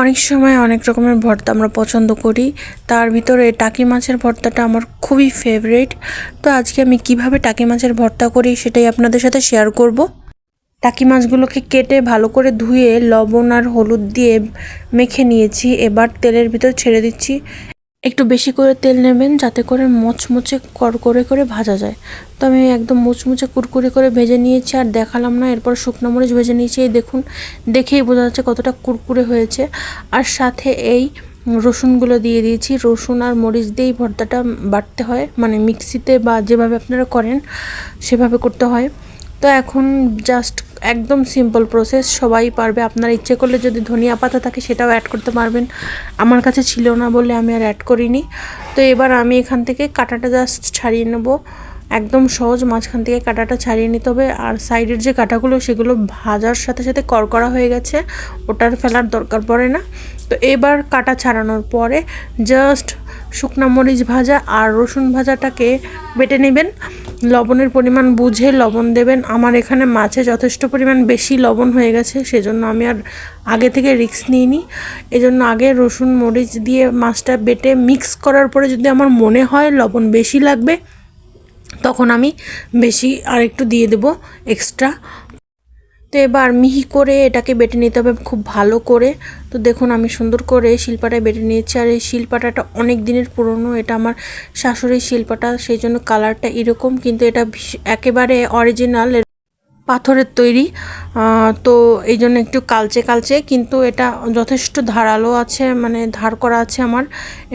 অনেক সময় অনেক রকমের ভর্তা আমরা পছন্দ করি। তার ভিতরে টাকি মাছের ভর্তাটা আমার খুবই ফেভারিট তো আজকে আমি কীভাবে টাকি মাছের ভর্তা করি সেটাই আপনাদের সাথে শেয়ার করব। টাকি মাছগুলোকে কেটে ভালো করে ধুয়ে লবণ আর হলুদ দিয়ে মেখে নিয়েছি। এবার তেলের ভিতর ছেড়ে দিচ্ছি। একটু বেশি করে তেল নেবেন যাতে করে মচমচে করকরে করে ভাজা যায়। তো আমি একদম মুচমুচে কুরকুরে করে ভেজে নিয়েছি আর দেখালাম না, এরপর শুকনো মরিচ ভেজে নিয়েছি। এই দেখুন, দেখেই বোঝা যাচ্ছে কতটা কুরকুরে হয়েছে। আর সাথে এই রসুনগুলো দিয়ে দিয়েছি। রসুন আর মরিচ দিয়েই ভর্তাটা বাটতে হয় মানে মিক্সিতে বা যেভাবে আপনারা করেন, সেভাবে করতে হয়। তো এখন জাস্ট একদম সিম্পল প্রসেস সবাই পারবে। আপনার ইচ্ছে করলে যদি ধনিয়া পাতা থাকে, সেটাও অ্যাড করতে পারবেন। আমার কাছে ছিল না বলে আমি আর অ্যাড করিনি। তো এবার আমি এখান থেকে কাঁটাটা জাস্ট ছাড়িয়ে নেব। একদম সহজ মাঝখান থেকে কাঁটাটা ছাড়িয়ে নিতে হবে। আর সাইডের যে কাঁটাগুলো, সেগুলো ভাজার সাথে সাথে করকরা হয়ে গেছে। ওটার ফেলার দরকার পড়ে না। তো এবার কাটা ছাড়ানোর পরে জাস্ট শুকনা মরিচ ভাজা আর রসুন ভাজাটাকে বেটে নেবেন। লবণের পরিমাণ বুঝে লবণ দেবেন। আমার এখানে মাছে যথেষ্ট পরিমাণ বেশি লবণ হয়ে গেছে, সেজন্য আমি আর আগে থেকে রিস্ক নিইনি। এজন্য আগে রসুন, মরিচ দিয়ে মাছটা বেটে মিক্স করার পরে যদি আমার মনে হয় লবণ বেশি লাগবে, তখন আমি বেশি আর একটু দিয়ে দেবো এক্সট্রা। তো এবার মিহি করে এটাকে বেটে নিতে হবে খুব ভালো করে। তো দেখুন আমি সুন্দর করে শিলপাটায় বেটে নিয়েছি আর এই শিলপাটাটা অনেক দিনের পুরনো। এটা আমার শাশুড়ির শিলপাটা, সেই জন্য কালারটা এরকম, কিন্তু এটা একেবারে অরিজিনাল পাথরের তৈরি তো এই জন্য একটু কালচে কালচে, কিন্তু এটা যথেষ্ট ধারালো আছে মানে ধার করা আছে আমার।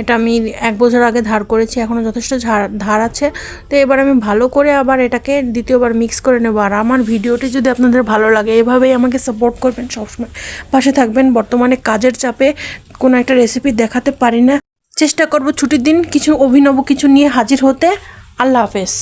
এটা আমি এক বছর আগে ধার করেছি এখনও যথেষ্ট ধার আছে। তো এবার আমি ভালো করে আবার এটাকে দ্বিতীয়বার মিক্স করে নেব। আর আমার ভিডিওটি যদি আপনাদের ভালো লাগে, এভাবেই আমাকে সাপোর্ট করবেন সবসময়। পাশে থাকবেন, বর্তমানে কাজের চাপে কোনো একটা রেসিপি দেখাতে পারি না। চেষ্টা করব ছুটির দিন কিছু অভিনব কিছু নিয়ে হাজির হতে। আল্লাহ হাফেজ।